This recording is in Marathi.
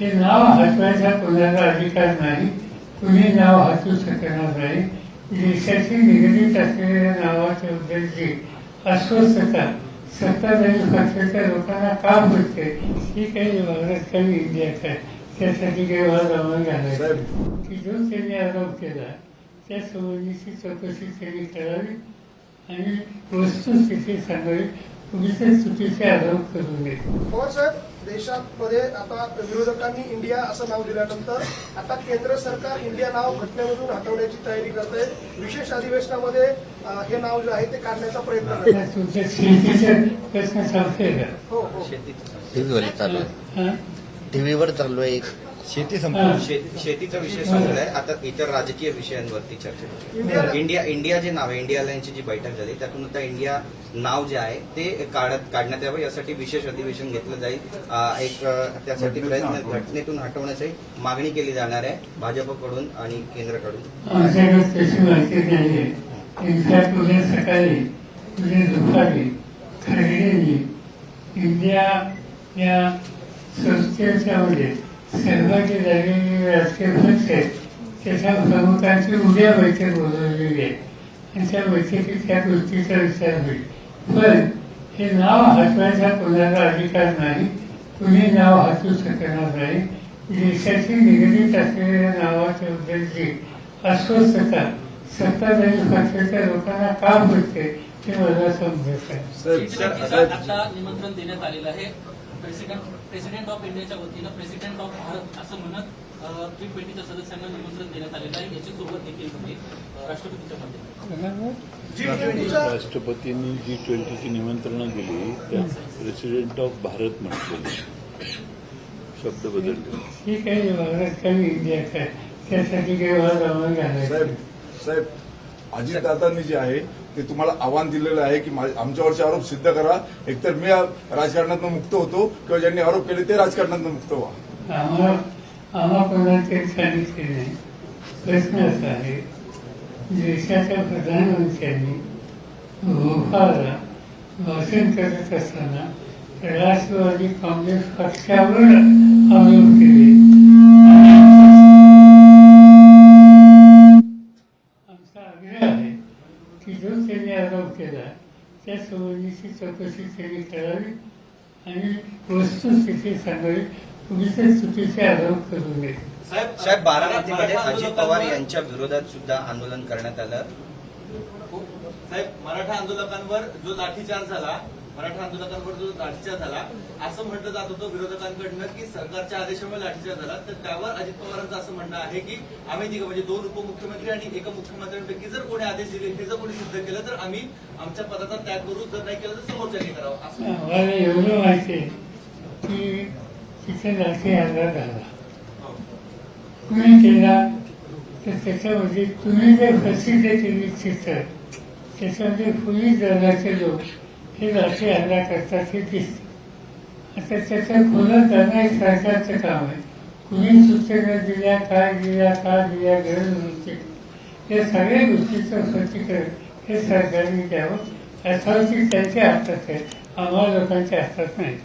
हे नाव हटवायचा कोणाला अधिकार नाही. कुणी नाव हटवू शकणार नाही. देशाशी निगडीत असलेल्या नावाच्या बद्दलची अस्वस्थता सत्ताधारी पक्षाच्या लोकांना का होते ही काही वागण्यात कमी इंडियाचा. त्यासाठी काही वाद आम्हाला घालायचा. की जो त्यांनी आरोप केला त्या संबंधीची चौकशी त्यांनी करावी आणि वस्तुस्थिती सांगावी. पवार साहेब. देशामध्ये आता विरोधकांनी इंडिया असं नाव दिल्यानंतर आता केंद्र सरकार इंडिया नाव घटनेमधून हटवण्याची तयारी करत आहे. विशेष अधिवेशनामध्ये हे नाव जे आहे ते काढण्याचा प्रयत्न हो हो. टीव्हीवर चालू आहे. हा? टीव्हीवर चालू आहे एक. शेती. संपूर्ण शे- शेतीचा विषय संपलाय. आता इतर राजकीय विषयांवरती चर्चा होती. इंडिया- इंडिया जे नाव आहे इंडिया लाईनची जी बैठक झाली त्यातून आता इंडिया नाव जे आहे ते काढत काढण्यात यावं. यासाठी विशेष अधिवेशन घेतलं जाईल. एक त्यासाठी प्रयत्न घटनेतून हटवण्याची मागणी केली जाणार आहे भाजपकडून आणि केंद्राकडून. आहे. सकाळी इंडिया या संस्थेच्या सर्वांची झालेली राजकीय पक्ष त्याच्या प्रमुखांची उद्या बैठक बोलवलेली आहे आणि त्या बैठकीत त्या गोष्टीचा विचार होईल पण हे नाव हटवायचा कोणाला अधिकार नाही कुणी नाव हटवू शकणार नाही देशाशी निगडीत असलेल्या नावाच्या बद्दलची अस्वस्थता सत्ताधारी पक्षाच्या लोकांना का होते ते मला समजत आहे निमंत्रण देण्यात आलेलं आहे प्रेसिडेंट प्रेसिडेंट ऑफ इंडियाच्या वतीनं प्रेसिडेंट ऑफ भारत असं म्हणत टी ट्वेंटीच्या सदस्यांना निमंत्रण देण्यात आलेलं आहे. याची सोबत देखील होती राष्ट्रपतीच्या माध्यमातून. ट्वेंटीच्या राष्ट्रपतींनी जी ट्वेंटीची निमंत्रणं दिली. त्यात प्रेसिडेंट ऑफ भारत म्हटलेले शब्द बदलले. ही इंडियाचा आहे. त्यासाठी काही साहेब साहेब अजितदादांनी जे आहे ते तुम्हाला आव्हान दिलेलं आहे की आमच्यावरचे आरोप सिद्ध करा. एकतर मी राजकारणातून मुक्त होतो किंवा ज्यांनी आरोप केले ते राजकारणातून मुक्त व्हा. आम्हा कोणाचे सांगितले प्रश्न असा आहे देशाच्या प्रधानमंत्र्यांनी भोपाळला भाषण करत असताना राष्ट्रवादी काँग्रेस पक्षावर आरोप की जो त्यांनी आरोप केला. त्या संबंधीची चौकशी त्यांनी करावी आणि वस्तुस्थिती सांगावी. उगीच चुकीचे आरोप करू नये. साहेब बारामतीमध्ये अजित पवार यांच्या विरोधात सुद्धा आंदोलन करण्यात आलं. साहेब मराठा आंदोलकांवर जो लाठीचार्ज झाला मराठा आंदोलकांवर जो लाठीचार्ज झाला असं म्हटलं जात होतं विरोधकांकडनं की सरकारच्या आदेशामुळे लाठीचार्ज झाला. तर त्यावर अजित पवारांचं असं म्हणणं आहे की आम्ही तिघं म्हणजे दोन उपमुख्यमंत्री आणि एका मुख्यमंत्र्यांपैकी जर कोणी आदेश दिले हे जर कोणी सिद्ध केलं तर आम्ही आमच्या पदाचा त्याग करू. जर नाही केलं तर समोरच्याने करावं. असं एवढं माहिती की तिथे लाठी हल्ला झाला. कुणी केला तर त्याच्यामध्ये तुम्ही जे प्रसिद्ध केली चित्र त्याच्यामध्ये पोलीस दलाचे लोक हे लाठी हल्ला करतात हे दिसतं आता त्याच्या खोलात जाणं हे सरकारचं काम आहे. कुणी सूचना दिल्या काय दिल्या का दिल्या गरज नव्हती. या सगळ्या गोष्टीचं स्पष्टीकरण हे सरकारने द्यावं अथॉरिटी त्यांच्या हातात आहे. आम्हा लोकांच्या हातात नाही.